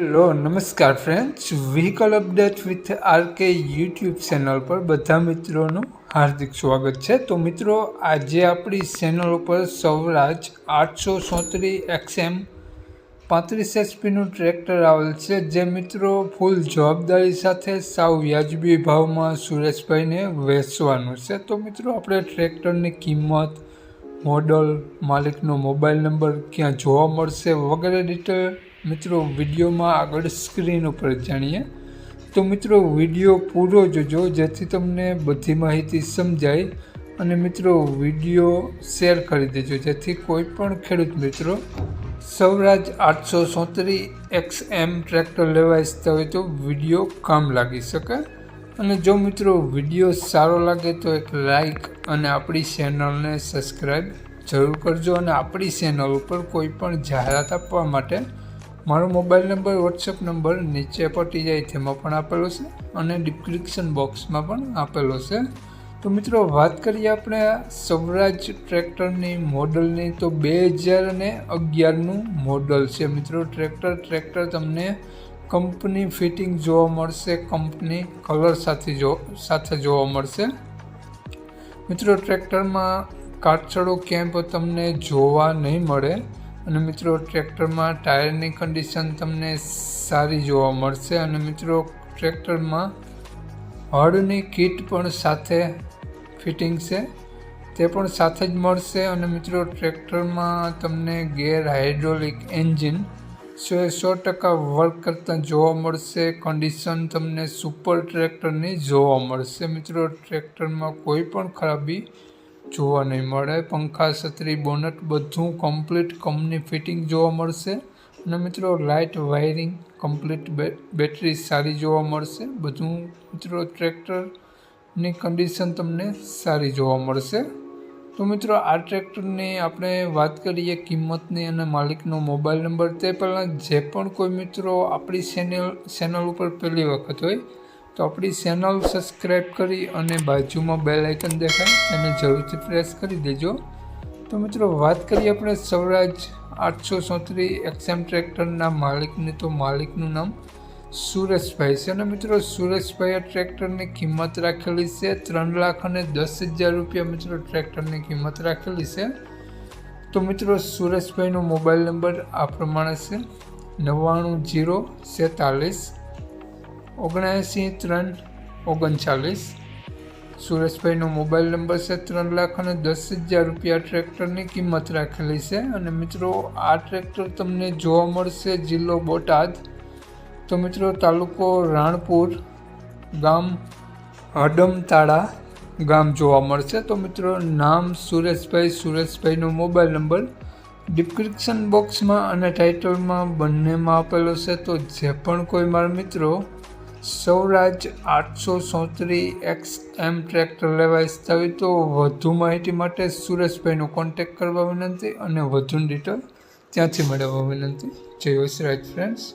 Hello, નમસ્કાર friends vehicle update with RK YouTube channel પર બધા મિત્રોનું હાર્દિક સ્વાગત છે. તો મિત્રો, આજે આપણી ચેનલ ઉપર સૌરાજ આઠસો સોત્રીસ એક્સએમ પાંત્રીસ એચપીનું ટ્રેક્ટર આવેલ છે. જે મિત્રો ફૂલ જવાબદારી સાથે સાવ વ્યાજબી ભાવમાં સુરેશભાઈને વેચવાનું છે. તો મિત્રો, આપણે ટ્રેક્ટરની કિંમત મોડલ માલિકનો મોબાઈલ નંબર ક્યાં જોવા મળશે વગેરે ડિટેલ મિત્રો, વિડીયોમાં આગળ સ્ક્રીન ઉપર જાણીએ. તો મિત્રો, વીડિયો પૂરો જોજો, જેથી તમને બધી માહિતી સમજાય. અને મિત્રો, વીડિયો શેર કરી દેજો, જેથી કોઈ પણ ખેડૂત મિત્રો સૌરાજ આઠસો સોત્રીસ એક્સ એમ ટ્રેક્ટર લેવા ઇચ્છતા હોય તો વીડિયો કામ લાગી શકે. અને જો મિત્રો, વીડિયો સારો લાગે તો એક લાઈક અને આપણી ચેનલને સબસ્ક્રાઈબ જરૂર કરજો. અને આપણી ચેનલ ઉપર કોઈ પણ જાહેરાત આપવા માટે મારો મોબાઈલ નંબર વોટ્સએપ નંબર નીચે પટી જાય તેમાં પણ આપેલો છે અને ડિસ્ક્રિપ્શન બોક્સમાં પણ આપેલો છે. તો મિત્રો, વાત કરીએ આપણે સ્વરાજ ટ્રેક્ટરની મોડલની. તો બે હજાર અને અગિયારનું મોડલ છે મિત્રો. ટ્રેક્ટર ટ્રેક્ટર તમને કંપની ફિટિંગ જોવા મળશે, કંપની કલર સાથે જો, સાથે જોવા મળશે. મિત્રો, ટ્રેક્ટરમાં કાટછડો કેમ્પ તમને જોવા નહીં મળે. અને મિત્રો, ટ્રેક્ટરમાં ટાયરની કન્ડિશન તમને સારી જોવા મળશે અને મિત્રો, ટ્રેક્ટરમાં હળની કીટ પણ સાથે ફિટિંગ છે. તે પણ સાથે જ મળશે અને મિત્રો, ટ્રેક્ટરમાં તમને ગેર હાઇડ્રોલિક એન્જિન સો એ સો ટકા વર્ક કરતાં જોવા મળશે. કન્ડિશન તમને સુપર ટ્રેક્ટરની જોવા મળશે. મિત્રો, ટ્રેક્ટરમાં કોઈ પણ ખરાબી જોવા નહીં મળે. પંખા છત્રી બોનટ બધું કમ્પ્લીટ કંપની ફિટિંગ જોવા મળશે. અને મિત્રો લાઇટ વાયરિંગ કમ્પ્લીટ બેટરી સારી જોવા મળશે. બધું મિત્રો ટ્રેક્ટરની કન્ડિશન તમને સારી જોવા મળશે. તો મિત્રો, આ ટ્રેક્ટરની આપણે વાત કરીએ કિંમતની અને માલિકનો મોબાઈલ નંબર તે પહેલાં જે પણ કોઈ મિત્રો આપણી ચેનલ ચેનલ ઉપર પહેલી વખત હોય તો આપણી ચેનલ સબસ્ક્રાઈબ કરી અને બાજુમાં બેલ આઇકન દેખાય એને જરૂરથી પ્રેસ કરી દેજો. તો મિત્રો, વાત કરીએ આપણે સૌરાજ આઠસો સોત્રીસ એક્સએમ ટ્રેક્ટરના માલિકની, તો માલિકનું નામ સુરેશભાઈ છે. અને મિત્રો સુરેશભાઈ આ ટ્રેક્ટરની કિંમત રાખેલી છે ત્રણ લાખ અને દસ હજાર રૂપિયા મિત્રો ટ્રેક્ટરની કિંમત રાખેલી છે. તો મિત્રો, સુરેશભાઈનો મોબાઈલ નંબર આ પ્રમાણે છે નવ્વાણું જીરો સેતાલીસ ઓગણએંસી ત્રણ ઓગણચાલીસ. સુરેશભાઈનો મોબાઈલ નંબર છે ત્રણ લાખ અને દસ હજાર રૂપિયા ટ્રેક્ટરની કિંમત રાખેલી છે. અને મિત્રો, આ ટ્રેક્ટર તમને જોવા મળશે જિલ્લો બોટાદ. તો મિત્રો, તાલુકો રાણપુર, ગામ હડમતાળા ગામ જોવા મળશે. તો મિત્રો, નામ સુરેશભાઈ, સુરેશભાઈનો મોબાઈલ નંબર ડિસ્ક્રિપ્શન બોક્સમાં અને ટાઇટલમાં બંનેમાં આપેલો છે. તો જે પણ કોઈ મારા મિત્રો સૌરાજ આઠસો સોત્રીસ એક્સ એમ ટ્રેક્ટર લેવા ઈચ્છતા હોય તો વધુ માહિતી માટે સુરેશભાઈનો કોન્ટેક્ટ કરવા વિનંતી અને વધુ ડિટેલ ત્યાંથી મેળવવા વિનંતી. જય વસરાજ ફ્રેન્ડ્સ